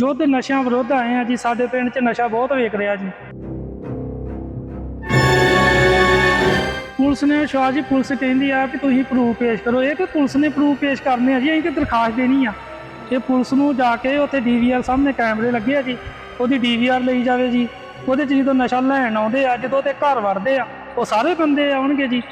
ਯੁੱਧ ਨਸ਼ਿਆਂ ਵਿਰੁੱਧ ਆਏ ਆ ਜੀ, ਸਾਡੇ ਪਿੰਡ 'ਚ ਨਸ਼ਾ ਬਹੁਤ ਵੇਖ ਰਿਹਾ ਜੀ। ਪੁਲਿਸ ਨੇ ਸ਼ਾਹ ਜੀ, ਪੁਲਿਸ ਕਹਿੰਦੀ ਆ ਕਿ ਤੁਸੀਂ ਪ੍ਰੂਫ ਪੇਸ਼ ਕਰੋ। ਇਹ ਕਿ ਪੁਲਿਸ ਨੇ ਪ੍ਰੂਫ ਪੇਸ਼ ਕਰਨੇ ਆ ਜੀ, ਅਸੀਂ ਤੇ ਦਰਖਾਸਤ ਦੇਣੀ ਆ। ਇਹ ਪੁਲਿਸ ਨੂੰ ਜਾ ਕੇ ਉੱਥੇ ਡੀਵੀਆਰ ਸਾਹਮਣੇ ਕੈਮਰੇ ਲੱਗੇ ਆ ਜੀ। ਉਹਦੀ ਡੀਵੀਆਰ ਲਈ ਜਾਵੇ ਜੀ। ਉਹਦੇ 'ਚ ਜਦੋਂ ਨਸ਼ਾ ਲੈਣ ਆਉਂਦੇ ਆ, ਜਦੋਂ ਤੇ ਘਰ ਵੜਦੇ ਆ, ਉਹ ਸਾਰੇ ਬੰਦੇ ਆਉਣਗੇ ਜੀ।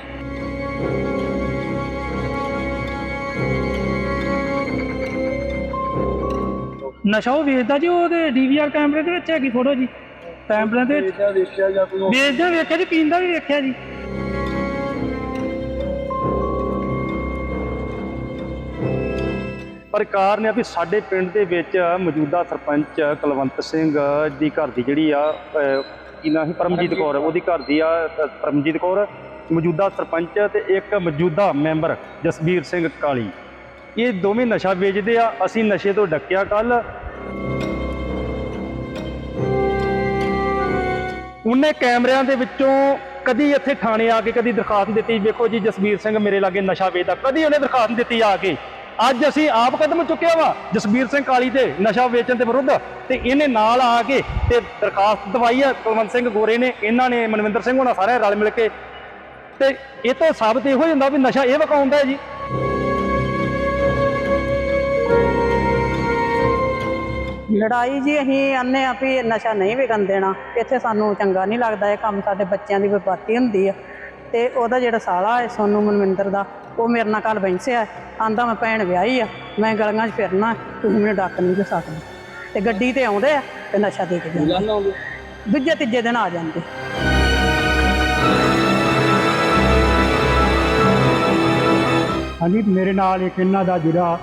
ਨਸ਼ਾ ਉਹ ਵੇਚਦਾ ਜੀ ਉਹਦੇ ਡੀਵੀਆਰ ਕੈਮਰੇ ਦੇ ਵਿੱਚ ਹੈਗੀ ਫੋਟੋ ਜੀ। ਕੈਮਰੇ ਦੇ ਵਿੱਚ। ਵੇਚਦਾ ਵੇਖਿਆ ਜਾਂ ਕੋਈ ਵੇਚਦਾ ਵੇਖਿਆ ਜੀ ਪੀਂਦਾ ਵੀ ਵੇਖਿਆ ਜੀ। ਪਰ ਕਾਰਨ ਇਹ ਆ ਵੀ ਸਾਡੇ ਪਿੰਡ ਦੇ ਵਿੱਚ ਮੌਜੂਦਾ ਸਰਪੰਚ ਕੁਲਵੰਤ ਸਿੰਘ ਦੀ ਘਰ ਦੀ ਜਿਹੜੀ ਆ ਅਹ, ਕੀ ਨਾਂ ਸੀ? ਪਰਮਜੀਤ ਕੌਰ। ਉਹਦੀ ਘਰ ਦੀ ਆ ਅਹ, ਪਰਮਜੀਤ ਕੌਰ ਮੌਜੂਦਾ ਸਰਪੰਚ ਤੇ ਇੱਕ ਮੌਜੂਦਾ ਮੈਂਬਰ ਜਸਬੀਰ ਸਿੰਘ ਕਾਲੀ। ਇਹ ਦੋਵੇਂ ਨਸ਼ਾ ਵੇਚਦੇ ਆ, ਅਸੀਂ ਨਸ਼ੇ ਤੋਂ ਡੱਕਿਆ ਕੱਲ ਉਹਨੇ ਕੈਮਰਿਆਂ ਦੇ ਵਿੱਚੋਂ ਕਦੀ ਇੱਥੇ ਥਾਣੇ ਆ ਕੇ ਕਦੀ ਦਰਖਾਸਤ ਦਿੱਤੀ, ਵੇਖੋ ਜੀ ਜਸਬੀਰ ਸਿੰਘ ਮੇਰੇ ਲਾਗੇ ਨਸ਼ਾ ਵੇਚਦਾ, ਕਦੀ ਉਹਨੇ ਦਰਖਾਸਤ ਦਿੱਤੀ ਆ ਕੇ। ਅੱਜ ਅਸੀਂ ਆਪ ਕਦਮ ਚੁੱਕਿਆ ਵਾ, ਜਸਬੀਰ ਸਿੰਘ ਕਾਲੀ ਤੇ ਨਸ਼ਾ ਵੇਚਣ ਦੇ ਵਿਰੁੱਧ, ਤੇ ਇਹਨੇ ਨਾਲ ਆ ਕੇ ਤੇ ਦਰਖਾਸਤ ਦਵਾਈ ਆ, ਕੁਲਵੰਤ ਸਿੰਘ ਗੋਰੇ ਨੇ, ਇਹਨਾਂ ਨੇ, ਮਨਵਿੰਦਰ ਸਿੰਘ ਹੋਣਾ ਸਾਰੇ ਰਲ ਮਿਲ ਕੇ। ਤੇ ਇਹ ਤੋਂ ਸਾਬਤ ਇਹੋ ਹੀ ਹੁੰਦਾ ਵੀ ਨਸ਼ਾ ਇਹ ਵਿਕਾਉਂਦਾ ਹੈ ਜੀ। ਲੜਾਈ ਜੀ ਅਸੀਂ ਆਨੇ ਆ ਵੀ ਨਸ਼ਾ ਨਹੀਂ ਵਿਕਣ ਦੇਣਾ ਇੱਥੇ ਸਾਨੂੰ ਚੰਗਾ ਨਹੀਂ ਲੱਗਦਾ ਇਹ ਕੰਮ ਸਾਡੇ ਬੱਚਿਆਂ ਦੀ ਬਰਬਾਦੀ ਹੁੰਦੀ ਆ। ਤੇ ਉਹਦਾ ਜਿਹੜਾ ਸਾਲਾ ਹੈ ਸੋਨੂ ਮਨਵਿੰਦਰ ਦਾ ਉਹ ਮੇਰੇ ਨਾਲ ਕੱਲ ਬੈਂਸਿਆ ਆਂਦਾ ਮੈਂ ਭੈਣ ਵਿਆਹੀ ਆ ਮੈਂ ਗਲੀਆਂ 'ਚ ਫਿਰਨਾ ਤੁਸੀਂ ਮੈਨੂੰ ਡੱਕ ਨਹੀਂ ਦੇ ਸਕਦੇ। ਤੇ ਗੱਡੀ ਤੇ ਆਉਂਦੇ ਆ ਤੇ ਨਸ਼ਾ ਦੇ ਕੇ ਜਾਂਦੇ ਦੂਜੇ ਤੀਜੇ ਦਿਨ ਆ ਜਾਂਦੇ। ਹਾਂਜੀ ਮੇਰੇ ਨਾਲ ਇੱਕ ਇਹਨਾਂ ਦਾ ਜਿਹੜਾ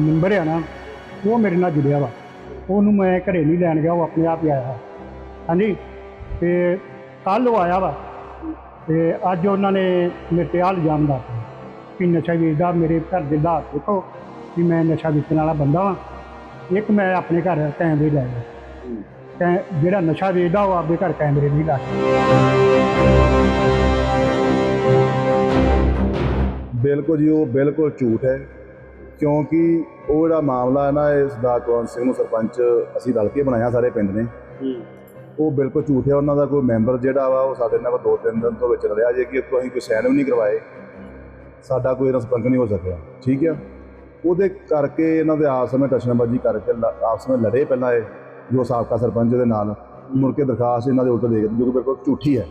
ਨੰਬਰ ਹੈ ਨਾ ਉਹ ਮੇਰੇ ਨਾਲ ਜੁੜਿਆ ਵਾ। ਉਹਨੂੰ ਮੈਂ ਘਰੇ ਨਹੀਂ ਲੈਣ ਗਿਆ, ਉਹ ਆਪਣੇ ਆਪ ਹੀ ਆਇਆ। ਹਾਂਜੀ, ਤੇ ਕੱਲ ਉਹ ਆਇਆ ਵਾ, ਤੇ ਅੱਜ ਉਹਨਾਂ ਨੇ ਮੇਰੇ ਤੇ ਆਹ ਇਲਜ਼ਾਮ ਲਾ ਦਿੱਤਾ ਕਿ ਨਸ਼ਾ ਵੇਚਦਾ, ਮੇਰੇ ਘਰ ਦੇ ਹਾਲਾਤ ਦੇਖੋ ਕਿ ਮੈਂ ਨਸ਼ਾ ਵੇਚਣ ਵਾਲਾ ਬੰਦਾ ਵਾਂ। ਇੱਕ ਮੈਂ ਆਪਣੇ ਘਰ ਕੈਮਰੇ ਲੈ ਲਿਆ। ਕੈ ਜਿਹੜਾ ਨਸ਼ਾ ਵੇਚਦਾ, ਉਹ ਆਪਣੇ ਘਰ ਕੈਮਰੇ ਨਹੀਂ ਲਾ ਬਿਲਕੁਲ ਜੀ, ਉਹ ਬਿਲਕੁਲ ਝੂਠ ਹੈ। ਕਿਉਂਕਿ ਉਹ ਜਿਹੜਾ ਮਾਮਲਾ ਹੈ ਨਾ ਇਸ ਦਾ ਕੁਲਵੰਤ ਸਿੰਘ ਨੂੰ ਸਰਪੰਚ ਅਸੀਂ ਰਲ ਕੇ ਬਣਾਇਆ ਸਾਰੇ ਪਿੰਡ ਨੇ। ਉਹ ਬਿਲਕੁਲ ਝੂਠ ਹੈ ਉਹਨਾਂ ਦਾ ਕੋਈ ਮੈਂਬਰ ਜਿਹੜਾ ਵਾ ਉਹ ਸਾਡੇ ਨਾਲ ਦੋ ਤਿੰਨ ਦਿਨ ਤੋਂ ਵਿੱਚ ਰਿਹਾ ਜੇ ਕਿ ਉੱਥੋਂ ਅਸੀਂ ਕੋਈ ਸਾਈਨ ਵੀ ਨਹੀਂ ਕਰਵਾਏ। ਸਾਡਾ ਕੋਈ ਰਿਸਪੰਕ ਨਹੀਂ ਹੋ ਸਕਿਆ ਠੀਕ ਹੈ ਉਹਦੇ ਕਰਕੇ ਇਹਨਾਂ ਦੇ ਆਪਸ ਵਿੱਚ ਟਸ਼ਨਬਾਜ਼ੀ ਕਰਕੇ ਆਪਸ ਵਿੱਚ ਲੜੇ ਪਹਿਲਾਂ ਇਹ ਜੋ ਸਾਬਕਾ ਸਰਪੰਚ ਦੇ ਨਾਲ। ਮੁੜ ਕੇ ਦਰਖਾਸਤ ਇਹਨਾਂ ਦੇ ਉਲਟ ਦੇ ਦਿੱਤੀ ਜੋ ਕਿ ਬਿਲਕੁਲ ਝੂਠੀ ਹੈ।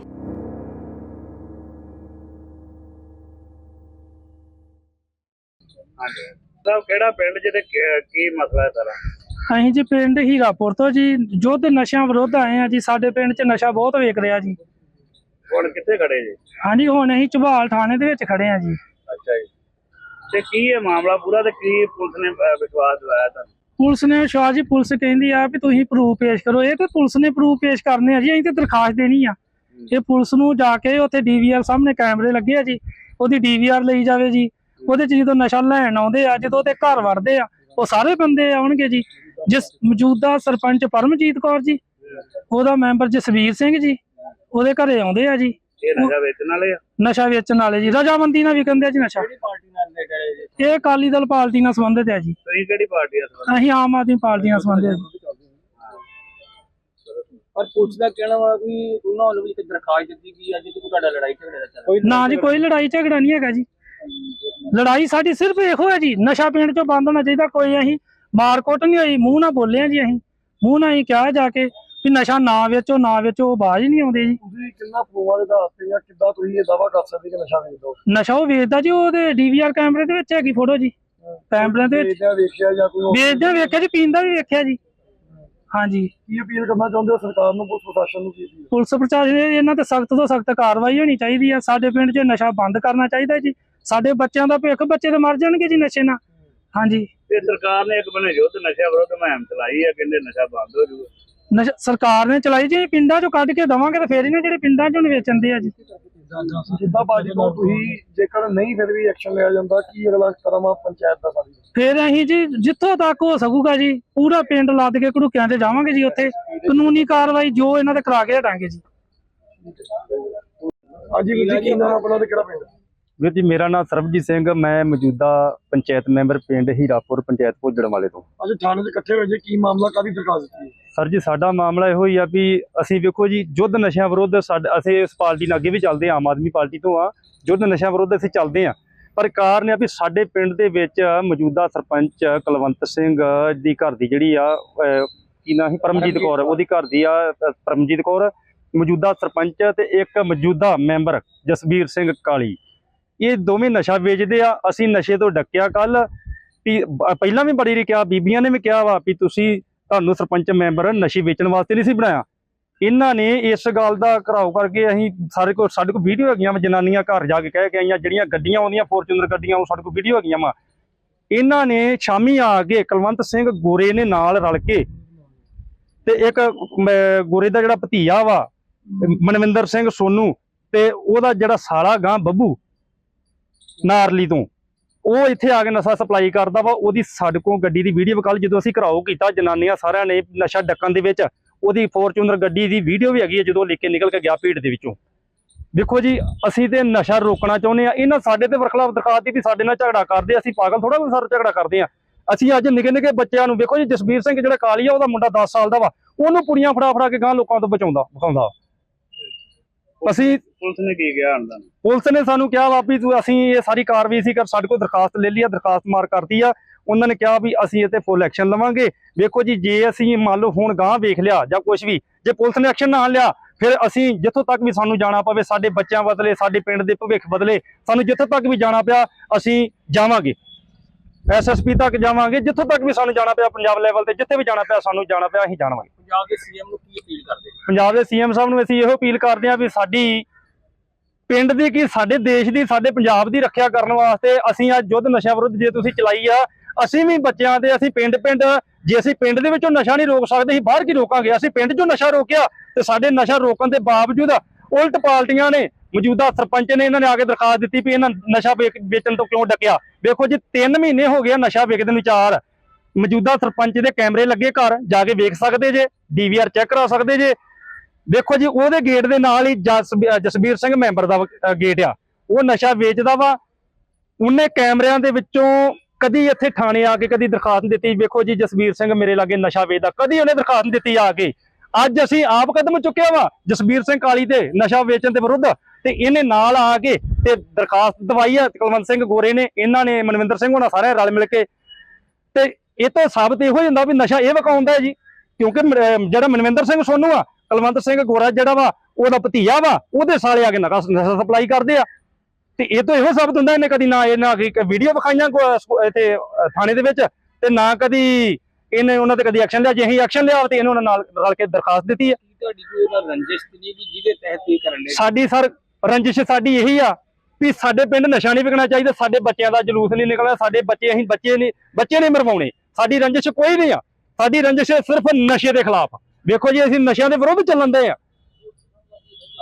ਸਾਹਿਬ ਕਿਹੜਾ ਪਿੰਡ ਜਿਹਦੇ ਕੀ- ਕੀ ਮਸਲਾ ਹੈ ਸਾਰਾ? ਅਸੀਂ ਜੀ ਪਿੰਡ ਹੀਰਾਪੁਰ ਤੋਂ ਜੀ ਯੁੱਧ ਨਸ਼ਿਆਂ ਵਿਰੁੱਧ ਆਏ ਆ ਜੀ ਸਾਡੇ ਪਿੰਡ 'ਚ ਨਸ਼ਾ ਬਹੁਤ ਵੇਖ ਰਿਹਾ ਜੀ। ਹੁਣ ਕਿੱਥੇ ਖੜੇ ਜੀ? ਹਾਂਜੀ ਹੁਣ ਅਸੀਂ ਝਬਾਲ ਥਾਣੇ ਦੇ ਵਿੱਚ ਖੜੇ ਆ ਜੀ। ਅੱਛਾ ਜੀ। ਤੇ ਕੀ ਇਹ ਮਾਮਲਾ ਪੂਰਾ ਤੇ ਕੀ ਪੁਲਿਸ ਨੇ ਅਹ, ਵਿਸ਼ਵਾਸ ਦਿਵਾਇਆ ਤੁਹਾਨੂੰ? ਪੁਲਿਸ ਨੇ ਸ਼ਾਹ ਜੀ ਪੁਲਿਸ ਕਹਿੰਦੀ ਆ ਵੀ ਤੁਸੀਂ ਪ੍ਰੂਫ ਪੇਸ਼ ਕਰੋ। ਇਹ ਤੇ ਪੁਲਿਸ ਨੇ ਪ੍ਰੂਫ ਪੇਸ਼ ਕਰਨੇ ਆ ਜੀ ਅਸੀਂ ਤੇ ਦਰਖਾਸਤ ਦੇਣੀ ਆ। ਇਹ ਪੁਲਿਸ ਨੂੰ ਜਾ ਕੇ ਉੱਥੇ ਡੀਵੀਆਰ ਸਾਹਮਣੇ ਕੈਮਰੇ ਲੱਗੇ ਆ ਜੀ ਉਹਦੀ ਡੀਵੀਆਰ ਲਈ ਜਾਵੇ ਜੀ। ਉਹਦੇ 'ਚ ਜਦੋਂ ਨਸ਼ਾ ਲੈਣ ਆਉਂਦੇ ਆ ਜਦੋਂ ਤੇ ਘਰ ਵੜਦੇ ਆ ਉਹ ਸਾਰੇ ਬੰਦੇ ਆਉਣਗੇ ਜੀ। ਜਿਸ ਮੌਜੂਦਾ ਸਰਪੰਚ ਪਰਮਜੀਤ ਕੌਰ ਜੀ ਉਹਦਾ ਮੈਂਬਰ ਜਸਵੀਰ ਸਿੰਘ ਜੀ ਉਹਦੇ ਘਰੇ ਆਉਂਦੇ ਆ ਜੀ। ਇਹ ਨਸ਼ਾ ਵੇਚਣ ਵਾਲੇ ਆ? ਨਸ਼ਾ ਵੇਚਣ ਵਾਲੇ ਜੀ। ਰਜਾਮੰਦੀ ਨਾਲ ਵਿਕਣ ਦੇ ਜੀ ਨਸ਼ਾ। ਪਾਰਟੀ ਨਾਲ ਰਿਲੇਟਡ ਜੀ? ਇਹ ਅਕਾਲੀ ਦਲ ਪਾਰਟੀ ਨਾਲ ਸੰਬੰਧਿਤ ਹੈ ਜੀ। ਤੁਸੀਂ ਕਿਹੜੀ ਪਾਰਟੀ ਦਾ ਸੰਬੰਧ ਅਸੀਂ ਆਮ ਆਦਮੀ ਪਾਰਟੀ ਨਾਲ ਸੰਬੰਧਿਤ ਹਾਂ ਜੀ। ਪਰ ਪੁਲਿਸ ਦਾ ਕਹਿਣਾ ਵਾ ਵੀ ਉਹਨਾਂ ਵੱਲੋਂ ਵੀ ਇੱਕ ਦਰਖਾਸਤ ਦਿੱਤੀ ਗਈ ਹੈ ਜਿੱਥੇ ਤੁਹਾਡਾ ਲੜਾਈ ਝਗੜੇ ਚੱਲ ਨਾ ਜੀ ਕੋਈ ਲੜਾਈ ਝਗੜਾ ਨਹੀਂ ਹੈਗਾ ਜੀ। ਲੜਾਈ ਸਾਡੀ ਸਿਰਫ ਇਹੋ ਹੈ ਜੀ ਨਸ਼ਾ ਪਿੰਡ ਚੋਂ ਬੰਦ ਹੋਣਾ ਚਾਹੀਦਾ ਕੋਈ ਅਸੀਂ ਮਾਰਕੁੱਟ ਨਹੀਂ ਹੋਈ ਮੂੰਹ ਨਾਲ ਬੋਲੇ ਆ ਜੀ ਅਸੀਂ ਮੂੰਹ ਨਾਲ ਹੀ ਕਿਹਾ ਜਾ ਕੇ ਵੀ ਨਸ਼ਾ ਨਾ ਵੇਚੋ ਨਾ ਵੇਚੋ ਉਹ ਬਾਜ਼ ਹੀ ਨਹੀਂ ਆਉਂਦੇ ਜੀ। ਤੁਸੀਂ ਕਿੰਨਾ ਪ੍ਰੂਫਾਂ ਦੇ ਆਧਾਰ ਤੇ ਜਾਂ ਕਿੱਦਾਂ ਤੁਸੀਂ ਇਹ ਦਾਵਾ ਕਰ ਸਕਦੇ ਕਿ ਨਸ਼ਾ ਵੇਚਦੇ ਹੋ ਨਸ਼ਾ ਉਹ ਵੇਚਦਾ ਜੀ ਉਹਦੇ ਡੀਵੀਆਰ ਕੈਮਰੇ ਦੇ ਵਿੱਚ ਹੈਗੀ ਫੋਟੋ ਜੀ ਕੈਮਰੇ ਦੇ ਵਿੱਚ। ਵੇਖਿਆ ਜਾਂ ਕੋਈ ਹੋਰ ਵੇਚਦਾ ਵੇਖਿਆ ਜੀ ਪੀਂਦਾ ਵੀ ਵੇਖਿਆ ਜੀ। ਹਾਂਜੀ। ਕੀ ਅਪੀਲ ਕਰਨਾ ਚਾਹੁੰਦੇ ਹੋ ਸਰਕਾਰ ਨੂੰ ਪੁਲਿਸ ਪ੍ਰਸ਼ਾਸਨ ਨੂੰ ਕੀ ਪੁਲਿਸ ਪ੍ਰਸ਼ਾਸਨ ਇਹ- ਇਹਨਾਂ ਤੇ ਸਖਤ ਤੋਂ ਸਖਤ ਕਾਰਵਾਈ ਹੋਣੀ ਚਾਹੀਦੀ ਆ ਸਾਡੇ ਪਿੰਡ 'ਚ ਨਸ਼ਾ ਬੰਦ ਕਰਨਾ ਚਾਹੀਦਾ ਜੀ। ਸਾਡੇ ਬੱਚਿਆਂ ਦਾ ਭਵਿੱਖ ਬੱਚੇ ਤੇ ਮਰ ਜਾਣਗੇ ਜੀ ਨਸ਼ੇ ਨਾਲ। ਹਾਂਜੀ। ਤੇ ਸਰਕਾਰ ਨੇ ਇੱਕ ਬਣੇ ਯੁੱਧ ਨਸ਼ਾ ਵਿਰੁੱਧ ਮੁਹਿੰਮ ਚਲਾਈ ਹੈ ਕਹਿੰਦੇ ਨਸ਼ਾ ਬੰਦ ਹੋ ਜੂਗਾ ਨਸ਼ਾ ਸਰਕਾਰ ਨੇ ਚਲਾਈ ਜੀ ਪਿੰਡਾਂ 'ਚੋਂ ਕੱਢ ਕੇ ਦਵਾਂਗੇ ਤਾਂ ਫੇਰ ਹੀ ਨਾ ਜਿਹੜੇ ਪਿੰਡਾਂ 'ਚੋਂ ਵੇਚਣ ਦੇ ਆ ਜੀ। ਜਿੱਦਾਂ ਬਾਜੀ ਤੋਂ ਤੁਸੀਂ ਜੇਕਰ ਨਹੀਂ ਫਿਰ ਵੀ ਐਕਸ਼ਨ ਲਿਆ ਜਾਂਦਾ ਕੀ ਅਗਲਾ ਕਦਮ ਆ ਪੰਚਾਇਤ ਦਾ ਸਾਡੀ ਫੇਰ ਅਸੀਂ ਜੀ ਜਿੱਥੋਂ ਤੱਕ ਹੋ ਸਕੂਗਾ ਜੀ ਪੂਰਾ ਪਿੰਡ ਲੱਦ ਕੇ ਘੜੂਕਿਆਂ ਤੇ ਜਾਵਾਂਗੇ ਜੀ ਉੱਥੇ। ਕਾਨੂੰਨੀ ਕਾਰਵਾਈ ਜੋ ਇਹਨਾਂ ਤੇ ਕਰਾ ਕੇ ਹਟਾਂਗੇ ਜੀ। ਹਾਂਜੀ ਵੀਰ ਜੀ ਕੀ ਨਾਮ ਆਪਣਾ ਤੇ ਕਿਹੜਾ ਪਿੰਡ? ਵੀਰ ਜੀ ਮੇਰਾ ਨਾਮ ਸਰਬਜੀਤ ਸਿੰਘ ਮੈਂ ਮੌਜੂਦਾ ਪੰਚਾਇਤ ਮੈਂਬਰ ਪਿੰਡ ਹੀਰਾਪੁਰ ਪੰਚਾਇਤ ਭੋਜਣ ਵਾਲੇ ਤੋਂ। ਅੱਜ ਥਾਣੇ 'ਚ ਇਕੱਠੇ ਹੋਏ ਜੇ ਕੀ ਮਾਮਲਾ ਕਾਦੀ ਦਰਖਾਸਤ ਦਿੱਤੀ ਸਰ ਜੀ ਸਾਡਾ ਮਾਮਲਾ ਇਹੋ ਹੀ ਆ ਵੀ ਅਸੀਂ ਵੇਖੋ ਜੀ ਯੁੱਧ ਨਸ਼ਿਆਂ ਵਿਰੁੱਧ ਸਾਡਾ ਅਸੀਂ ਇਸ ਪਾਰਟੀ ਨਾਲ ਅੱਗੇ ਵੀ ਚੱਲਦੇ ਆਮ ਆਦਮੀ ਪਾਰਟੀ ਤੋਂ ਆ ਯੁੱਧ ਨਸ਼ਿਆਂ ਵਿਰੁੱਧ ਅਸੀਂ ਚੱਲਦੇ ਹਾਂ। ਪਰ ਕਾਰਨ ਆ ਵੀ ਸਾਡੇ ਪਿੰਡ ਦੇ ਵਿੱਚ ਮੌਜੂਦਾ ਸਰਪੰਚ ਕੁਲਵੰਤ ਸਿੰਘ ਦੀ ਘਰ ਦੀ ਜਿਹੜੀ ਆ ਕੀ ਨਾਂ ਸੀ? ਪਰਮਜੀਤ ਕੌਰ ਉਹਦੀ ਘਰ ਦੀ ਆ ਪਰਮਜੀਤ ਕੌਰ ਮੌਜੂਦਾ ਸਰਪੰਚ ਤੇ ਇੱਕ ਮੌਜੂਦਾ ਮੈਂਬਰ ਜਸਬੀਰ ਸਿੰਘ ਕਾਲੀ। ਇਹ ਦੋਵੇਂ ਨਸ਼ਾ ਵੇਚਦੇ ਆ, ਅਸੀਂ ਨਸ਼ੇ ਤੋਂ ਡੱਕਿਆ ਕੱਲ ਪਹਿਲਾਂ ਵੀ ਬੜੀ ਰੀ ਕਿਹਾ, ਬੀਬੀਆਂ ਨੇ ਵੀ ਕਿਹਾ ਵਾ ਵੀ ਤੁਸੀਂ ਤੁਹਾਨੂੰ ਸਰਪੰਚ ਮੈਂਬਰ ਨਸ਼ੇ ਵੇਚਣ ਵਾਸਤੇ ਨਹੀਂ ਸੀ ਬਣਾਇਆ। ਇਹਨਾਂ ਨੇ ਇਸ ਗੱਲ ਦਾ ਘਰਾਓ ਕਰਕੇ ਅਸੀਂ ਸਾਰੇ ਕੋਲ, ਸਾਡੇ ਕੋਲ ਵੀਡੀਓ ਹੈਗੀਆਂ ਵਾ, ਜਨਾਨੀਆਂ ਘਰ ਜਾ ਕੇ ਕਹਿ ਕੇ ਆਈਆਂ, ਜਿਹੜੀਆਂ ਗੱਡੀਆਂ ਆਉਂਦੀਆਂ, ਫੋਰਚੂਨਰ ਗੱਡੀਆਂ, ਉਹ ਸਾਡੇ ਕੋਲ ਵੀਡੀਓ ਹੈਗੀਆਂ ਵਾ। ਇਹਨਾਂ ਨੇ ਸ਼ਾਮੀ ਆ ਕੇ ਕੁਲਵੰਤ ਸਿੰਘ ਗੋਰੇ ਨੇ ਨਾਲ ਰਲ ਕੇ ਤੇ ਇੱਕ ਗੋਰੇ ਦਾ ਜਿਹੜਾ ਭਤੀਆ ਵਾ, ਮਨਵਿੰਦਰ ਸਿੰਘ ਸੋਨੂ ਤੇ ਉਹਦਾ ਜਿਹੜਾ ਸਾਲਾ ਗਾਂ ਬੱਬੂ ਨਾਰਲੀ ਤੋਂ। ਉਹ ਇੱਥੇ ਆ ਕੇ ਨਸ਼ਾ ਸਪਲਾਈ ਕਰਦਾ ਵਾ, ਉਹਦੀ ਸਾਡੇ ਕੋਲ ਗੱਡੀ ਦੀ ਵੀਡੀਓ ਕੱਲ ਜਦੋਂ ਅਸੀਂ ਘਰਾਓ ਕੀਤਾ, ਜਨਾਨੀਆਂ ਸਾਰਿਆਂ ਨੇ ਨਸ਼ਾ ਡੱਕਣ ਦੇ ਵਿੱਚ, ਉਹਦੀ ਫੋਰਚੂਨਰ ਗੱਡੀ ਦੀ ਵੀਡੀਓ ਵੀ ਹੈਗੀ ਹੈ ਜਦੋਂ ਲੈ ਕੇ ਨਿਕਲ ਕੇ ਗਿਆ ਭੀੜ ਦੇ ਵਿੱਚੋਂ। ਦੇਖੋ ਜੀ, ਅਸੀਂ ਤੇ ਨਸ਼ਾ ਰੋਕਣਾ ਚਾਹੁੰਦੇ ਆ ਇਹਨਾਂ ਸਾਡੇ ਤੇ ਵਰਖਲਾਫ ਦਿਖਾਤੀ ਵੀ ਸਾਡੇ ਨਾਲ ਝਗੜਾ ਕਰਦੇ ਅਸੀਂ ਪਾਗਲ ਥੋੜਾ ਕੋਈ ਸਾਰੇ ਝਗੜਾ ਕਰਦੇ ਆ ਅਸੀਂ ਅੱਜ ਨਿੱਕੇ ਨਿੱਕੇ ਬੱਚਿਆਂ ਨੂੰ ਵੇਖੋ ਜੀ, ਜਸਬੀਰ ਸਿੰਘ ਜਿਹੜਾ ਕਾਲੀ ਆ, ਉਹਦਾ ਮੁੰਡਾ 10 ਸਾਲ ਦਾ ਵਾ, ਉਹਨੂੰ ਪੁੜੀਆਂ ਫੜਾ ਫੜਾ ਕੇ ਗਾਂ ਲੋਕਾਂ ਤੋਂ ਬਚਾਉਂਦਾ ਵਿਖਾਉਂਦਾ। ਅਸੀਂ ਪੁਲਿਸ ਨੇ ਕੀ ਕਿਹਾ ਅੰਦਰ? ਪੁਲਿਸ ਨੇ ਸਾਨੂੰ ਕਿਹਾ ਵਾ ਵੀ ਤੂੰ ਅਸੀਂ ਇਹ ਸਾਰੀ ਕਾਰਵਾਈ ਸੀ ਕਰ ਸਾਡੇ ਕੋਲ ਦਰਖਾਸਤ ਲੈ ਲਈ ਆ ਦਰਖਾਸਤ ਮਾਰ ਕਰਤੀ ਆ। ਉਹਨਾਂ ਨੇ ਕਿਹਾ ਵੀ ਅਸੀਂ ਇਹ ਤੇ ਫੁੱਲ ਐਕਸ਼ਨ ਲਵਾਂਗੇ। ਵੇਖੋ ਜੀ ਜੇ ਅਸੀਂ ਮੰਨ ਲਓ ਹੁਣ ਗਾਂ ਵੇਖ ਲਿਆ ਜਾਂ ਕੁਝ ਵੀ ਜੇ ਪੁਲਿਸ ਨੇ ਐਕਸ਼ਨ ਨਾ ਲਿਆ ਫਿਰ ਅਸੀਂ ਜਿੱਥੋਂ ਤੱਕ ਵੀ ਸਾਨੂੰ ਜਾਣਾ ਪਵੇ ਸਾਡੇ ਬੱਚਿਆਂ ਬਦਲੇ ਸਾਡੇ ਪਿੰਡ ਦੇ ਭਵਿੱਖ ਬਦਲੇ ਸਾਨੂੰ ਜਿੱਥੋਂ ਤੱਕ ਵੀ ਜਾਣਾ ਪਿਆ ਅਸੀਂ ਜਾਵਾਂਗੇ। ਐਸਐਸਪੀ ਤੱਕ ਜਾਵਾਂਗੇ ਜਿੱਥੋਂ ਤੱਕ ਵੀ ਸਾਨੂੰ ਜਾਣਾ ਪਿਆ ਪੰਜਾਬ ਲੈਵਲ ਤੇ ਜਿੱਥੇ ਵੀ ਜਾਣਾ ਪਿਆ ਸਾਨੂੰ ਜਾਣਾ ਪਿਆ ਅਸੀਂ ਜਾਵਾਂਗੇ ਪੰਜਾਬ ਦੇ ਸੀਐਮ ਨੂੰ ਕੀ ਅਪੀਲ ਕਰਦੇ ਪੰਜਾਬ ਦੇ ਸੀਐਮ ਸਾਹਿਬ ਨੂੰ ਅਸੀਂ ਇਹੋ ਅਪੀਲ ਕਰਦੇ ਹਾਂ ਵੀ ਸਾਡੀ ਪਿੰਡ ਦੀ ਕੀ ਸਾਡੇ ਦੇਸ਼ ਦੀ, ਸਾਡੇ ਪੰਜਾਬ ਦੀ ਰੱਖਿਆ ਕਰਨ ਵਾਸਤੇ ਅਸੀਂ ਅੱਜ ਯੁੱਧ ਨਸ਼ਾ ਵਿਰੁੱਧ ਜੇ ਤੁਸੀਂ ਚਲਾਈ ਆ, ਅਸੀਂ ਵੀ ਬੱਚਿਆਂ ਦੇ ਅਸੀਂ ਪਿੰਡ ਪਿੰਡ ਜੇ ਅਸੀਂ ਪਿੰਡ ਦੇ ਵਿੱਚੋਂ ਨਸ਼ਾ ਨਹੀਂ ਰੋਕ ਸਕਦੇ, ਅਸੀਂ ਬਾਹਰ ਕੀ ਰੋਕਾਂਗੇ? ਅਸੀਂ ਪਿੰਡ 'ਚੋਂ ਨਸ਼ਾ ਰੋਕਿਆ ਤੇ ਸਾਡੇ ਨਸ਼ਾ ਰੋਕਣ ਦੇ ਬਾਵਜੂਦ ਉਲਟ ਪਾਰਟੀਆਂ ਨੇ, ਮੌਜੂਦਾ ਸਰਪੰਚ ਨੇ ਇਹਨਾਂ ਨੇ ਆ ਕੇ ਦਰਖਾਸਤ ਦਿੱਤੀ ਵੀ ਇਹਨਾਂ ਨਸ਼ਾ ਵੇਚ- ਵੇਚਣ ਤੋਂ ਕਿਉਂ ਡਕਿਆ? ਵੇਖੋ ਜੀ 3 ਮਹੀਨੇ ਹੋ ਗਏ ਨਸ਼ਾ ਵੇਚਦੇ ਨੂੰ ਚਾਰ। ਮੌਜੂਦਾ ਸਰਪੰਚ ਦੇ ਕੈਮਰੇ ਲੱਗੇ ਘਰ, ਜਾ ਕੇ ਵੇਖ ਸਕਦੇ ਜੇ, ਡੀਵੀਆਰ ਚੈੱਕ ਕਰਾ ਸਕਦੇ ਜੇ ਦੇਖੋ ਜੀ, ਉਹਦੇ ਗੇਟ ਦੇ ਨਾਲ ਹੀ ਜਸਬੀਰ ਸਿੰਘ ਮੈਂਬਰ ਦਾ ਗੇਟ ਆ। ਉਹ ਨਸ਼ਾ ਵੇਚਦਾ ਵਾ। ਉਹਨੇ ਕੈਮਰਿਆਂ ਦੇ ਵਿੱਚੋਂ ਕਦੀ ਇੱਥੇ ਥਾਣੇ ਆ ਕੇ ਕਦੀ ਦਰਖਾਸਤ ਦਿੱਤੀ। ਵੇਖੋ ਜੀ, ਜਸਬੀਰ ਸਿੰਘ ਮੇਰੇ ਲਾਗੇ ਨਸ਼ਾ ਵੇਚਦਾ। ਕਦੀ ਉਹਨੇ ਦਰਖਾਸਤ ਦਿੱਤੀ ਆ ਕੇ। ਅੱਜ ਅਸੀਂ ਆਪ ਕਦਮ ਚੁੱਕਿਆ ਵਾ, ਜਸਬੀਰ ਸਿੰਘ ਕਾਲੀ ਤੇ ਨਸ਼ਾ ਵੇਚਣ ਦੇ ਵਿਰੁੱਧ। ਤੇ ਇਹਨੇ ਨਾਲ ਆ ਕੇ ਤੇ ਦਰਖਾਸਤ ਦਵਾਈ ਆ, ਕੁਲਵੰਤ ਸਿੰਘ ਗੋਰੇ ਨੇ। ਇਹਨਾਂ ਨੇ, ਮਨਵਿੰਦਰ ਸਿੰਘ ਹੋਣਾ ਸਾਰੇ ਰਲ ਮਿਲ ਕੇ। ਤੇ ਇਹ ਤੋਂ ਸਾਬਤ ਇਹੋ ਹੀ ਵੀ ਨਸ਼ਾ ਇਹ ਵਿਕਾਉਂਦਾ ਜੀ। ਕਿਉਂਕਿ ਜਿਹੜਾ ਮਨਵਿੰਦਰ ਸਿੰਘ ਸੋਨੂ ਆ ਕੁਲਵੰਤ ਸਿੰਘ ਗੋਰਾ ਜਿਹੜਾ ਵਾ ਉਹਦਾ ਭਤੀਆ ਵਾ ਉਹਦੇ ਸਾਲੇ ਆ ਕੇ ਨਸ਼ਾ ਸਪਲਾਈ ਕਰਦੇ ਆ। ਤੇ ਇਹ ਤੋਂ ਇਹੋ ਸਾਬਤ ਹੁੰਦਾ ਇਹਨੇ ਕਦੀ ਨਾ ਇਹ ਨਾ ਵੀਡੀਓ ਵਿਖਾਈਆਂ ਇੱਥੇ ਥਾਣੇ ਦੇ ਵਿੱਚ ਤੇ ਨਾ ਕਦੀ ਇਹਨੇ ਉਹਨਾਂ ਤੇ ਕਦੀ ਐਕਸ਼ਨ ਲਿਆ। ਜੇ ਅਸੀਂ ਐਕਸ਼ਨ ਲਿਆ ਤੇ ਇਹਨੂੰ ਉਹਨਾਂ ਨਾਲ ਰਲ ਕੇ ਦਰਖਾਸਤ ਦਿੱਤੀ ਹੈ ਕੀ ਤੁਹਾਡੀ ਕੋਈ ਉਹਦਾ ਰੰਜਿਸ਼ ਤੇ ਨਹੀਂ ਕਿ ਜਿਹਦੇ ਤਹਿਤ ਇਹ ਕਰਨ ਦੇ ਸਾਡੀ ਸਰ ਰੰਜਿਸ਼ ਸਾਡੀ ਇਹੀ ਆ ਵੀ ਸਾਡੇ ਪਿੰਡ ਨਸ਼ਾ ਨਹੀਂ ਵਿਕਣਾ ਚਾਹੀਦਾ ਸਾਡੇ ਬੱਚਿਆਂ ਦਾ ਜਲੂਸ ਨਹੀਂ ਨਿਕਲਣਾ ਸਾਡੇ ਬੱਚੇ ਅਸੀਂ ਬੱਚੇ ਨਹੀਂ ਬੱਚੇ ਨਹੀਂ ਮਰਵਾਉਣੇ। ਸਾਡੀ ਰੰਜਿਸ਼ ਕੋਈ ਨਹੀਂ ਆ। ਸਾਡੀ ਰੰਜਿਸ਼ ਸਿਰਫ ਨਸ਼ੇ ਦੇ ਖਿਲਾਫ ਵੇਖੋ ਜੀ ਅਸੀਂ ਨਸ਼ਿਆਂ ਦੇ ਵਿਰੁੱਧ ਚੱਲਣ ਦੇ ਆ।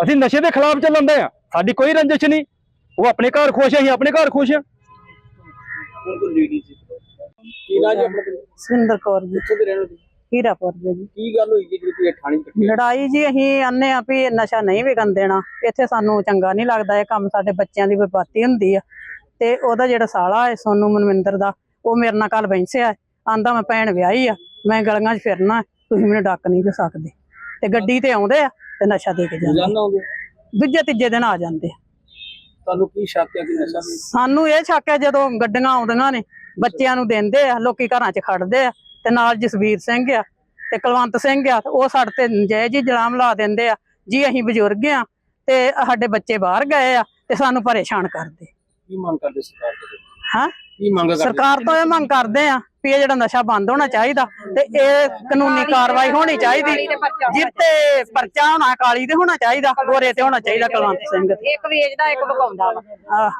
ਅਸੀਂ ਨਸ਼ੇ ਦੇ ਖਿਲਾਫ ਚੱਲਣ ਦੇ ਆ। ਸਾਡੀ ਕੋਈ ਰੰਜਿਸ਼ ਨਹੀਂ। ਉਹ ਆਪਣੇ ਘਰ ਖੁਸ਼ ਆ ਅਸੀਂ ਆਪਣੇ ਘਰ ਖੁਸ਼ ਆ। ਹੁਣ ਕੋਈ ਲੀਡੀ ਸੀ ਕੀ ਨਾ ਜੀ ਆਪਣੇ? ਪਿੰਡ? ਸੁਰਿੰਦਰ ਕੌਰ ਜੀ। ਕਿੱਥੋਂ ਦੇ ਰਹਿਣ ਵਾਲੇ? ਹੀਰਾਪੁਰ ਦੇ ਜੀ। ਕੀ ਗੱਲ ਹੋਈ ਜੀ ਜਿਹੜੀ ਤੁਸੀਂ ਇਹ ਥਾਣੇ 'ਚ ਇਕੱਠੇ ਹੋਏ? ਲੜਾਈ ਜੀ ਅਸੀਂ ਆਨੇ ਆ ਵੀ ਨਸ਼ਾ ਨਹੀਂ ਵਿਕਣ ਦੇਣਾ। ਇੱਥੇ ਸਾਨੂੰ ਚੰਗਾ ਨਹੀਂ ਲੱਗਦਾ ਇਹ ਕੰਮ ਸਾਡੇ ਬੱਚਿਆਂ ਦੀ ਬਰਬਾਦੀ ਹੁੰਦੀ ਆ। ਤੇ ਉਹਦਾ ਜਿਹੜਾ ਸਾਲਾ ਹੈ ਸੋਨੂ ਮਨਵਿੰਦਰ ਦਾ ਉਹ ਮੇਰੇ ਨਾਲ ਕੱਲ ਬੈਂਸਿਆ ਆਂਦਾ ਮੈਂ ਭੈਣ ਵਿਆਹੀ ਆ ਮੈਂ ਗਲੀਆਂ 'ਚ ਫਿਰਨਾ ਤੁਸੀਂ ਮੈਨੂੰ ਡੱਕ ਨਹੀਂ ਸਕਦੇ। ਤੇ ਗੱਡੀ ਤੇ ਆਉਂਦੇ ਆ ਤੇ ਨਸ਼ਾ ਦੇ ਕੇ ਜਾਂਦੇ ਦੂਜੇ ਤੀਜੇ ਦਿਨ ਆ ਜਾਂਦੇ ਆ। ਤੁਹਾਨੂੰ ਕੀ ਸ਼ੱਕ ਹੈ ਕਿ ਨਸ਼ਾ ਵੀ ਸਾਨੂੰ ਇਹ ਸ਼ੱਕ ਹੈ ਜਦੋਂ ਗੱਡੀਆਂ ਆਉਂਦੀਆਂ ਨੇ ਬੱਚਿਆਂ ਨੂੰ ਦਿੰਦੇ ਆ ਲੋਕੀ ਘਰਾਂ 'ਚ ਖੜਦੇ ਆ ਤੇ ਨਾਲ ਜਸਵੀਰ ਸਿੰਘ ਆ ਤੇ ਕੁਲਵੰਤ ਸਿੰਘ ਆ ਤੇ ਉਹ ਸਾਡੇ ਤੇ ਨਜਾਇਜ਼ ਹੀ ਜਲਾਮ ਲਾ ਦਿੰਦੇ ਆ ਜੀ ਅਸੀਂ ਬਜ਼ੁਰਗ ਆ ਤੇ ਸਾਡੇ ਬੱਚੇ ਬਾਹਰ ਗਏ ਆ ਤੇ ਸਾਨੂੰ ਪਰੇਸ਼ਾਨ ਕਰਦੇ। ਕੀ ਮੰਗ ਕਰਦੇ ਸਰਕਾਰ ਤੋਂ? ਹਾਂ? ਕੀ ਮੰਗ ਕਰਦੇ ਸਰਕਾਰ ਤੋਂ ਇਹ ਮੰਗ ਕਰਦੇ ਆ ਵੀ ਇਹ ਜਿਹੜਾ ਨਸ਼ਾ ਬੰਦ ਹੋਣਾ ਚਾਹੀਦਾ ਤੇ ਇਹ ਕਾਨੂੰਨੀ ਕਾਰਵਾਈ ਹੋਣੀ ਚਾਹੀਦੀ। ਜਿੱਤੇ ਪਰਚਾ ਹੋਣਾ ਕਾਲੀ ਤੇ ਹੋਣਾ ਚਾਹੀਦਾ ਗੋਰੇ ਤੇ ਹੋਣਾ ਚਾਹੀਦਾ ਕੁਲਵੰਤ ਸਿੰਘ। ਇੱਕ ਵੇਚਦਾ ਇੱਕ ਵਿਕਾਉਂਦਾ ਵਾ। ਆਹ।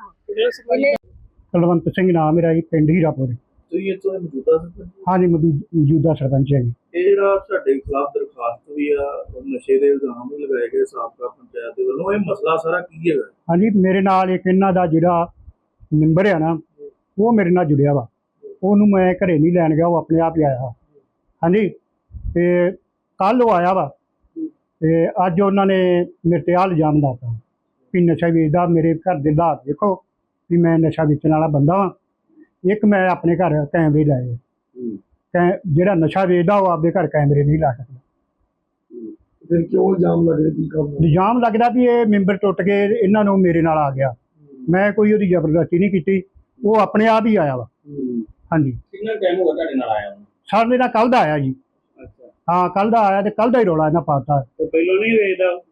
ਕੁਲਵੰਤ ਸਿੰਘ ਨਾਮ ਮੇਰਾ ਜੀ ਪਿੰਡ ਹੀਰਾਪੁਰ। ਤੁਸੀਂ ਇੱਥੋਂ ਦੇ ਮੌਜੂਦਾ ਸਰਪੰਚ ਹਾਂਜੀ ਮੌਜੂ- ਮੌਜੂਦਾ ਸਰਪੰਚ ਹੈ ਜੀ। ਇਹ ਜਿਹੜਾ ਤੁਹਾਡੇ ਖਿਲਾਫ ਦਰਖਾਸਤ ਵੀ ਆ ਨਸ਼ੇ ਦੇ ਇਲਜ਼ਾਮ ਵੀ ਲਗਾਏ ਗਏ ਸਾਬਕਾ ਪੰਚਾਇਤ ਦੇ ਵੱਲੋਂ ਇਹ ਮਸਲਾ ਸਾਰਾ ਕੀ ਹੈਗਾ? ਹਾਂਜੀ ਮੇਰੇ ਨਾਲ ਇੱਕ ਇਹਨਾਂ ਦਾ ਜਿਹੜਾ ਮੈਂਬਰ ਆ ਨਾ ਉਹ ਮੇਰੇ ਨਾਲ ਜੁੜਿਆ ਵਾ। ਉਹਨੂੰ ਮੈਂ ਘਰੇ ਨਹੀਂ ਲੈਣ ਗਿਆ ਉਹ ਆਪਣੇ ਆਪ ਹੀ ਆਇਆ ਹਾਂਜੀ ਤੇ ਕੱਲ ਉਹ ਆਇਆ ਵਾ ਤੇ ਅੱਜ ਉਹਨਾਂ ਨੇ ਮੇਰੇ ਤੇ ਆਹ ਇਲਜ਼ਾਮ ਲਾਤਾ ਵੀ ਨਸ਼ਾ ਵੇਚਦਾ ਮੇਰੇ ਘਰ ਦੇ ਹਾਲਾਤ ਦੇਖੋ ਵੀ ਮੈਂ ਨਸ਼ਾ ਵੇਚਣ ਵਾਲਾ ਬੰਦਾ ਵਾਂ। ਇੱਕ ਮੈਂ ਆਪਣੇ ਘਰ ਕੈਮਰੇ ਲਾਏ। ਕੈ ਜਿਹੜਾ ਨਸ਼ਾ ਵੇਚਦਾ ਉਹ ਆਪਦੇ ਘਰ ਕੈਮਰੇ ਨਹੀਂ ਲਾ ਸਕਦਾ। ਫਿਰ ਕਿਉਂ ਇਲਜ਼ਾਮ ਲੱਗ ਰਿਹਾ ਕੀ ਕੰਮ? ਇਲਜ਼ਾਮ ਲੱਗਦਾ ਵੀ ਇਹ ਮੈਂਬਰ ਟੁੱਟ ਕੇ ਇਹਨਾਂ ਨੂੰ ਮੇਰੇ ਨਾਲ ਆ ਗਿਆ। ਮੈਂ ਕੋਈ ਉਹਦੀ ਜ਼ਬਰਦਸਤੀ ਨਹੀਂ ਕੀਤੀ। ਉਹ ਆਪਣੇ ਆਪ ਹੀ ਆਇਆ ਵਾ। ਹਾਂਜੀ। ਕਿੰਨਾ ਟਾਈਮ ਹੋ ਗਿਆ ਤੁਹਾਡੇ ਨਾਲ ਆਇਆ ਨੂੰ? ਸਾਡੇ ਨਾਲ ਕੱਲ ਦਾ ਆਇਆ ਜੀ। ਅੱਛਾ। ਹਾਂ ਕੱਲ ਦਾ ਆਇਆ ਤੇ ਕੱਲ ਦਾ ਹੀ ਰੋਲਾ ਇਹਨਾਂ ਪਾਤਾ। ਤੇ ਪਹਿਲਾਂ ਨਹੀਂ ਵੇਚਦਾ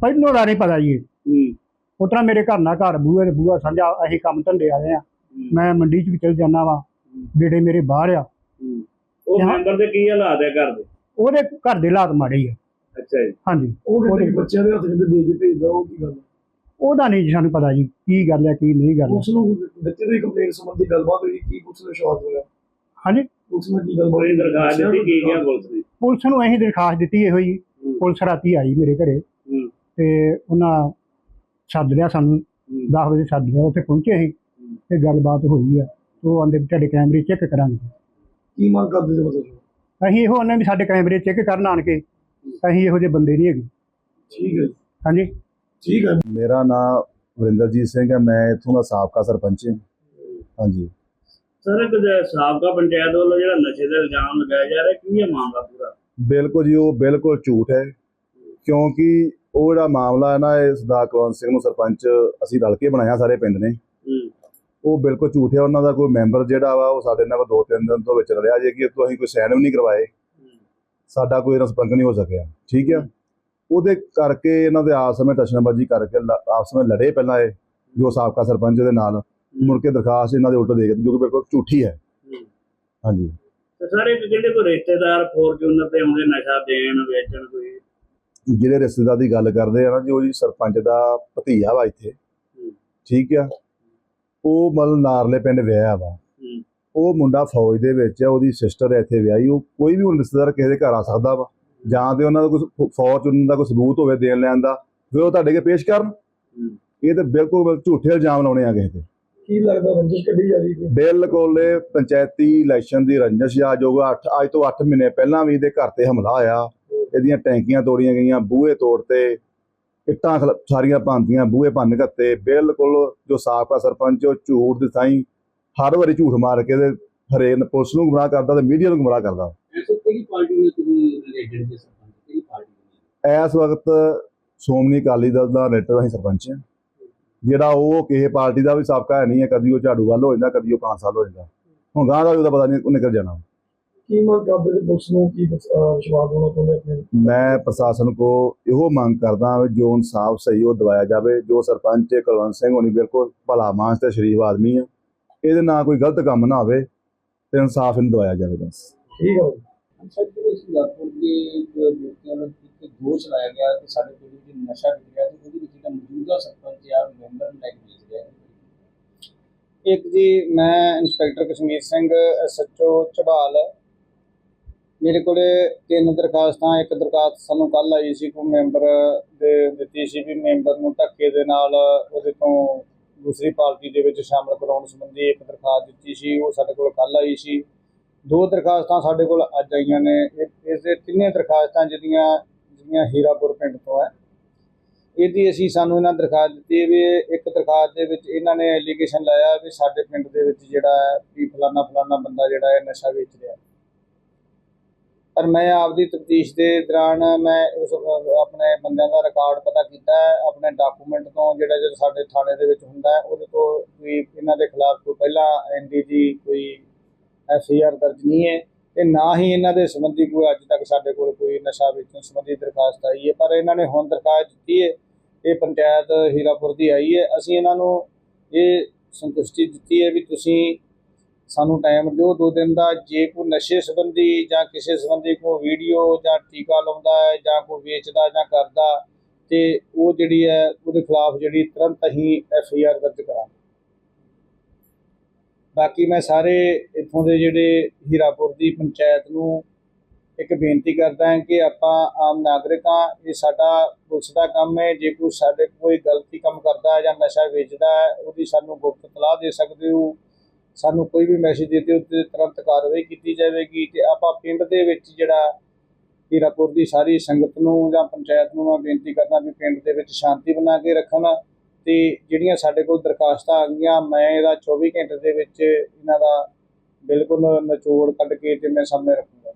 ਪਹਿਲੋਂ ਦਾ ਨਹੀਂ ਪਤਾ ਜੀ। ਹੂੰ। ਉਤਰਾ ਮੇਰੇ ਘਰ ਨਾਲ ਘਰ ਬੂਹੇ ਤੇ ਬੂਹਾ ਸਾਂਝਾ ਅਸੀਂ ਕੰਮ ਧੰਦੇ ਵਾਲੇ ਆ। ਮੈਂ ਮੰਡੀ 'ਚ ਵੀ ਚਲ ਜਾਂਦਾ ਵਾਂ। ਬੇੜੇ ਮੇਰੇ ਬਾਹਰ ਆ। ਹੂੰ। ਉਹ ਹਾਂ। ਮੈਂਬਰ ਦੇ ਕੀ ਹਾਲਾਤ ਹੈ ਘਰ ਦੇ? ਉਹਦੇ ਘਰ ਦੇ ਹਾਲਾਤ ਮਾੜੇ ਹੀ ਆ। ਅੱਛਾ ਜੀ। ਹਾਂਜੀ। ਉਹ ਉਹਦੇ- ਬੱਚਿਆਂ ਦੇ ਹੱਥ ਵਿੱਚ ਦੇ ਕੇ ਭੇਜਦਾ ਉਹ ਕੀ ਗੱਲ ਹੈ? ਉਹਦਾ ਨਹੀਂ ਜੀ ਸਾਨੂੰ ਪਤਾ ਜੀ ਕੀ ਗੱਲ ਹੈ ਕੀ ਨਹੀਂ ਗੱਲ ਪੁਲਿਸ ਨੂੰ ਬੱਚੇ ਦੀ ਕੰਪਲੇਂਟ ਸੰਬੰਧੀ ਗੱਲਬਾਤ ਹੋਈ ਕੀ ਪੁਲਿਸ ਨੂੰ ਵਿਸ਼ਵਾਸ ਹੋਇਆ? ਹਾਂਜੀ। ਪੁਲਿਸ ਨੇ ਕੀ ਗੱਲਬਾਤ ਕੋਈ ਦਰਖਾਸਤ ਦਿੱਤੀ ਕੀ ਗਿਆ ਪੁਲਿਸ ਨੇ ਪੁਲਿਸ ਨੂੰ ਅਸੀਂ ਦਰਖਾਸਤ ਦਿੱਤੀ ਇਹੋ ਹੀ। ਪੁਲਿਸ ਰਾਤੀ ਆਈ ਮੇਰੇ ਘਰੇ। ਹੂੰ। ਤੇ ਉਹਨਾਂ ਸੱਦ ਲਿਆ ਸਾਨੂੰ 10 ਵਜੇ ਸੱਦ ਲਿਆ ਉੱਥੇ ਪਹੁੰਚੇ ਅਸੀਂ। ਤੇ ਗੱਲਬਾਤ ਹੋਈ ਆ। ਉਹ ਆਂਦੇ ਤੁਹਾਡੇ ਕੈਮਰੇ ਚੈੱਕ ਕਰਾਂਗੇ। ਕੀ ਮੰਗ ਕਰਦੇ ਜੀ ਮਤਲਬ ਅਸੀਂ ਇਹੋ ਆਨੇ ਵੀ ਸਾਡੇ ਕੈਮਰੇ ਚੈੱਕ ਕਰਨ ਆਣ ਕੇ। ਅਸੀਂ ਇਹੋ ਜਿਹੇ ਬੰਦੇ ਨਹੀਂ ਹੈਗੇ। ਠੀਕ ਹੈ ਹਾਂਜੀ। ਠੀਕ ਹੈ ਮੇਰਾ ਨਾਮ ਵਰਿੰਦਰਜੀਤ ਸਿੰਘ ਹੈ ਮੈਂ ਇੱਥੋਂ ਦਾ ਸਾਬਕਾ ਸਰਪੰਚ ਹਾਂ। ਹਾਂਜੀ। ਸਰ ਇੱਕ ਸਾਬਕਾ ਪੰਚਾਇਤ ਵੱਲੋਂ ਜਿਹੜਾ ਨਸ਼ੇ ਦਾ ਇਲਜ਼ਾਮ ਲਗਾਇਆ ਜਾ ਰਿਹਾ ਕੀ ਹੈ ਮਾਮਲਾ ਪੂਰਾ? ਬਿਲਕੁਲ ਜੀ ਉਹ ਬਿਲਕੁਲ ਝੂਠ ਹੈ ਕਿਉਂਕਿ ਉਹ ਜਿਹੜਾ ਮਾਮਲਾ ਹੈ ਨਾ ਇਹ ਸਰਦਾਰ ਕੁਲਵੰਤ ਸਿੰਘ ਨੂੰ ਸਰਪੰਚ ਅਸੀਂ ਰਲ ਕੇ ਬਣਾਇਆ ਸਾਰੇ ਪਿੰਡ ਨੇ। ਉਹ ਬਿਲਕੁਲ ਝੂਠ ਹੈ ਉਹਨਾਂ ਦਾ ਕੋਈ ਮੈਂਬਰ ਜਿਹੜਾ ਵਾ ਉਹ ਸਾਡੇ ਨਾਲ ਦੋ ਤਿੰਨ ਦਿਨ ਤੋਂ ਵਿੱਚ ਰਿਹਾ ਜੇ ਕਿ ਅਸੀਂ ਕੋਈ ਸਾਈਨ ਵੀ ਨਹੀਂ ਕਰਵਾਏ। ਸਾਡਾ ਕੋਈ ਰਿਸਪੰਕ ਨਹੀਂ ਹੋ ਸਕਿਆ। ਠੀਕ ਹੈ। ਉਹਦੇ ਕਰਕੇ ਇਹਨਾਂ ਦੇ ਆਪਸ ਵਿੱਚ ਟਸ਼ਨਬਾਜ਼ੀ ਕਰਕੇ ਲ- ਆਪਸ ਵਿੱਚ ਲੜੇ ਪਹਿਲਾਂ ਇਹ ਜੋ ਸਾਬਕਾ ਸਰਪੰਚ ਦੇ ਨਾਲ। ਮੁੜ ਕੇ ਦਰਖਾਸਤ ਇਹਨਾਂ ਦੇ ਉਲਟ ਦੇ ਗਏ ਜੋ ਕਿ ਬਿਲਕੁਲ ਝੂਠੀ ਹੈ। ਹਾਂਜੀ। ਤੇ ਸਰ ਜਿਹੜੇ ਕੋਈ ਰਿਸ਼ਤੇਦਾਰ ਫੋਰਚੂਨਰ ਤੇ ਆਉਂਦੇ ਨਸ਼ਾ ਦੇਣ ਵੇਚਣ ਕੋਈ? ਜਿਹੜੇ ਰਿਸ਼ਤੇਦਾਰ ਦੀ ਗੱਲ ਕਰਦੇ ਆ ਨਾ ਜੀ ਜੀ ਸਰਪੰਚ ਦਾ ਭਤੀਆ ਵਾ ਇੱਥੇ ਠੀਕ ਆ? ਉਹ ਮਤਲਬ ਨਾਰਲੇ ਪਿੰਡ ਵਿਆਹਿਆ ਵਾ। ਹੂੰ। ਉਹ ਮੁੰਡਾ ਫੌਜ ਦੇ ਵਿੱਚ ਆ ਉਹਦੀ ਸਿਸਟਰ ਇੱਥੇ ਵਿਆਹੀ ਉਹ ਕੋਈ ਵੀ ਹੁਣ ਰਿਸ਼ਤੇਦਾਰ ਕਿਸੇ ਦੇ ਘਰ ਆ ਸਕਦਾ ਵਾ। ਜਾਂ ਤੇ ਉਹਨਾਂ ਦਾ ਕੋਈ ਫੌਰਚੂਨ ਦਾ ਕੋਈ ਸਬੂਤ ਹੋਵੇ ਦੇਣ ਲੈਣ ਦਾ ਫਿਰ ਉਹ ਤੁਹਾਡੇ ਅੱਗੇ ਪੇਸ਼ ਕਰਨ। ਇਹ ਤਾਂ ਬਿਲਕੁਲ ਝੂਠੇ ਇਲਜ਼ਾਮ ਲਾਉਣੇ ਆ ਕਿਸੇ ਤੇ। ਕੀ ਲੱਗਦਾ ਰੰਜਿਸ਼ ਕੱਢੀ ਜਾ ਰਹੀ ਹੈ ਬਿਲਕੁਲ ਇਹ ਪੰਚਾਇਤੀ ਇਲੈਕਸ਼ਨ ਦੀ ਰੰਜਿਸ਼ ਆ ਜੋ 8 ਅੱਜ ਤੋਂ 8 ਮਹੀਨੇ ਪਹਿਲਾਂ ਵੀ ਇਹਦੇ ਘਰ ਤੇ ਹਮਲਾ ਹੋਇਆ। ਇਹਦੀਆਂ ਟੈਂਕੀਆਂ ਤੋੜੀਆਂ ਗਈਆਂ ਬੂਹੇ ਤੋੜਤੇ ਇੱਟਾਂ ਸਾਰੀਆਂ ਭੰਨਤੀਆਂ ਬੂਹੇ ਭੰਨ ਘੱਤੇ ਬਿਲਕੁਲ ਜੋ ਸਾਬਕਾ ਸਰਪੰਚ ਉਹ ਝੂਠ ਦੇ ਸਾਈ ਹਰ ਵਾਰੀ ਝੂਠ ਮਾਰ ਕੇ ਤੇ ਹਰੇਕ ਨੂੰ ਪੁਲਿਸ ਨੂੰ ਗੁੰਮਰਾਹ ਕਰਦਾ ਤੇ ਮੀਡੀਆ ਨੂੰ ਗੁੰਮਰਾਹ ਕਰਦਾ। ਕਿਹੜੀ ਪਾਰਟੀ ਨਾਲ ਤੁਸੀਂ ਰਿਲੇਟਡ ਜੇ ਸਰਪੰਚ ਕਿਹੜੀ ਪਾਰਟੀ ਨਾਲ? ਇਸ ਵਕਤ ਸ਼੍ਰੋਮਣੀ ਅਕਾਲੀ ਦਲ ਦਾ ਰੇਟਰ ਅਸੀਂ ਸਰਪੰਚ ਹਾਂ। ਜਿਹੜਾ ਉਹ ਕਿਸੇ ਪਾਰਟੀ ਦਾ ਵੀ ਸਾਬਕਾ ਹੈ ਨਹੀਂ ਹੈ ਕਦੀ ਉਹ ਝਾੜੂ ਵੱਲ ਹੋ ਜਾਂਦਾ ਕਦੀ ਉਹ ਕਾਂਸਲ ਹੋ ਜਾਂਦਾ। ਹੁਣ ਗਾਂ ਦਾ ਵੀ ਉਹਦਾ ਪਤਾ ਨਹੀਂ ਉਹਨੇ ਕਰ ਜਾਣਾ। ਕੀ ਮੰਗ ਕਰਦੇ ਜੀ ਪੁਲਿਸ ਨੂੰ? ਕੀ ਬਸ, ਅਹ, ਵਿਸ਼ਵਾਸ ਹੋਣਾ ਚਾਹੁੰਦੇ ਆਪਣੇ? ਮੈਂ ਪ੍ਰਸ਼ਾਸਨ ਕੋ ਇਹੋ ਮੰਗ ਕਰਦਾ ਜੋ ਇਨਸਾਫ ਸਹੀ ਉਹ ਦਿਵਾਇਆ ਜਾਵੇ। ਜੋ ਸਰਪੰਚ ਕੁਲਵੰਤ ਸਿੰਘ ਹੋਣੀ ਬਿਲਕੁਲ ਭਲਾ ਮਾਨਸ ਤੇ ਸ਼ਰੀਫ ਆਦਮੀ ਆ ਇਹਦੇ ਨਾਲ ਕੋਈ ਗਲਤ ਕੰਮ ਨਾ ਹੋਵੇ ਤੇ ਇਨਸਾਫ ਇਹਨੂੰ ਦਿਵਾਇਆ ਜਾਵੇ ਬਸ। ਠੀਕ ਹੈ। ਸਰ ਜਿਹੜੇ ਇਸ ਦੇ ਵਿਅਕਤੀਆਂ ਨੂੰ ਇੱਕ ਦੋਸ਼ ਲਾਇਆ ਗਿਆ ਕਿ ਸਾਡੇ ਕੋਲ ਵਿੱਚ ਨਸ਼ਾ ਵਿਕ ਰਿਹਾ ਤੇ ਉਹਦੇ ਵਿੱਚ ਜਿਹੜਾ ਮੌਜੂਦਾ ਸਰਪੰਚ ਆ ਮੈਂਬਰ ਨੂੰ ਲੈ ਕੇ ਵੇਚ ਰਿਹਾ ਇੱਕ ਜੀ ਮੈਂ ਇੰਸਪੈਕਟਰ ਕਸ਼ਮੀਰ ਸਿੰਘ ਐਸਐਚਓ ਝਬਾਲ ਮੇਰੇ ਕੋਲੇ ਤਿੰਨ ਦਰਖਾਸਤਾਂ ਇੱਕ ਦਰਖਾਸਤ ਸਾਨੂੰ ਕੱਲ ਆਈ ਸੀ ਕੋਈ ਮੈਂਬਰ ਦੇ ਦਿੱਤੀ ਸੀ ਵੀ ਮੈਂਬਰ ਨੂੰ ਧੱਕੇ ਦੇ ਨਾਲ ਉਹਦੇ ਤੋਂ ਦੂਸਰੀ ਪਾਰਟੀ ਦੇ ਵਿੱਚ ਸ਼ਾਮਲ ਕਰਾਉਣ ਸੰਬੰਧੀ ਇੱਕ ਦਰਖਾਸਤ ਦਿੱਤੀ ਸੀ ਉਹ ਸਾਡੇ ਕੋਲ ਕੱਲ ਆਈ ਸੀ ਦੋ ਦਰਖਾਸਤਾਂ ਸਾਡੇ ਕੋਲ ਅੱਜ ਆਈਆਂ ਨੇ। ਇਹ- ਇਸ ਦੇ ਤਿੰਨੇ ਦਰਖਾਸਤਾਂ ਜਿਹੜੀਆਂ ਜਿਹੜੀਆਂ ਹੀਰਾਪੁਰ ਪਿੰਡ ਤੋਂ ਹੈ ਇਹਦੀ ਅਸੀਂ ਸਾਨੂੰ ਇਹਨਾਂ ਦਰਖਾਸਤ ਦਿੱਤੀ ਹੈ ਵੀ ਇੱਕ ਦਰਖਾਸਤ ਦੇ ਵਿੱਚ ਇਹਨਾਂ ਨੇ ਐਲੀਗੇਸ਼ਨ ਲਾਇਆ ਵੀ ਸਾਡੇ ਪਿੰਡ ਦੇ ਵਿੱਚ ਜਿਹੜਾ ਹੈ ਵੀ ਫਲਾਨਾ ਫਲਾਨਾ ਬੰਦਾ ਜਿਹੜਾ ਹੈ ਨਸ਼ਾ ਵੇਚ ਰਿਹਾ ਪਰ ਮੈਂ ਆਪਦੀ ਤਫਤੀਸ਼ ਦੇ ਦੌਰਾਨ ਮੈਂ ਉਸ ਅਹ, ਆਪਣੇ ਬੰਦਿਆਂ ਦਾ ਰਿਕਾਰਡ ਪਤਾ ਕੀਤਾ ਹੈ, ਆਪਣੇ ਡਾਕੂਮੈਂਟ ਤੋਂ ਜਿਹੜਾ ਜਿਹੜਾ ਸਾਡੇ ਥਾਣੇ ਦੇ ਵਿੱਚ ਹੁੰਦਾ ਹੈ ਉਹਦੇ ਤੋਂ ਵੀ ਇਹਨਾਂ ਦੇ ਖਿਲਾਫ ਕੋਈ ਪਹਿਲਾਂ ਐਨਡੀਜੀ ਕੋਈ ਐਫ ਆਈ ਆਰ ਦਰਜ ਨਹੀਂ ਹੈ ਤੇ ਨਾ ਹੀ ਇਹਨਾਂ ਦੇ ਸੰਬੰਧੀ ਕੋਈ ਅੱਜ ਤੱਕ ਸਾਡੇ ਕੋਲ ਕੋਈ ਨਸ਼ਾ ਵੇਚਣ ਸੰਬੰਧੀ ਦਰਖਾਸਤ ਆਈ ਹੈ, ਪਰ ਇਹਨਾਂ ਨੇ ਹੁਣ ਦਰਖਾਸਤ ਦਿੱਤੀ ਹੈ, ਇਹ ਪੰਚਾਇਤ ਹੀਰਾਪੁਰ ਦੀ ਆਈ ਹੈ। ਅਸੀਂ ਇਹਨਾਂ ਨੂੰ ਇਹ ਸੰਤੁਸ਼ਟੀ ਦਿੱਤੀ ਹੈ ਵੀ ਤੁਸੀਂ ਸਾਨੂੰ ਟਾਈਮ ਦਿਓ, ਦੋ ਦਿਨ ਦਾ ਜੇ ਕੋਈ ਨਸ਼ੇ ਸੰਬੰਧੀ ਜਾਂ ਕਿਸੇ ਸੰਬੰਧੀ ਕੋਈ ਵੀਡੀਓ ਜਾਂ ਟੀਕਾ ਲਾਉਂਦਾ ਹੈ ਜਾਂ ਕੋਈ ਵੇਚਦਾ ਜਾਂ ਕਰਦਾ ਤੇ ਉਹ ਜਿਹੜੀ ਹੈ, ਉਹਦੇ ਖਿਲਾਫ ਜਿਹੜੀ ਤੁਰੰਤ ਅਸੀਂ ਐਫ ਆਈ ਆਰ ਦਰਜ ਕਰਾਂਗੇ। ਬਾਕੀ ਮੈਂ ਸਾਰੇ ਇੱਥੋਂ ਦੇ ਜਿਹੜੇ ਹੀਰਾਪੁਰ ਦੀ ਪੰਚਾਇਤ ਨੂੰ ਇੱਕ ਬੇਨਤੀ ਕਰਦਾ ਹਾਂ ਕਿ ਆਪਾਂ ਆਮ ਨਾਗਰਿਕ ਹਾਂ, ਇਹ ਸਾਡਾ ਪੁਲਿਸ ਦਾ ਕੰਮ ਹੈ। ਜੇ ਕੋਈ ਸਾਡੇ ਕੋਈ ਗਲਤੀ ਕੰਮ ਕਰਦਾ ਜਾਂ ਨਸ਼ਾ ਵੇਚਦਾ ਉਹਦੀ ਸਾਨੂੰ ਗੁਪਤ ਤਲਾਹ ਦੇ ਸਕਦੇ ਹੋ। ਸਾਨੂੰ ਕੋਈ ਵੀ ਮੈਸੇਜ ਦੇ ਦਿਓ ਤੁਰੰਤ ਕਾਰਵਾਈ ਕੀਤੀ ਜਾਵੇਗੀ ਤੇ ਆਪਾਂ ਪਿੰਡ ਦੇ ਵਿੱਚ ਜਿਹੜਾ ਹੀਰਾਪੁਰ ਦੀ ਸਾਰੀ ਸੰਗਤ ਨੂੰ ਜਾਂ ਪੰਚਾਇਤ ਨੂੰ ਮੈਂ ਬੇਨਤੀ ਕਰਦਾ ਵੀ ਪਿੰਡ ਦੇ ਵਿੱਚ ਸ਼ਾਂਤੀ ਬਣਾ ਕੇ ਰੱਖਣ। ਤੇ ਜਿਹੜੀਆਂ ਸਾਡੇ ਕੋਲ ਦਰਖਾਸਤਾਂ ਆ ਗਈਆਂ, ਮੈਂ ਇਹਦਾ 24 ਘੰਟੇ ਦੇ ਵਿੱਚ ਇਹਨਾਂ ਦਾ ਬਿਲਕੁਲ ਨਿਚੋੜ ਕੱਢ ਕੇ ਤੇ ਮੈਂ ਸਾਹਮਣੇ ਰੱਖੂੰਗਾ।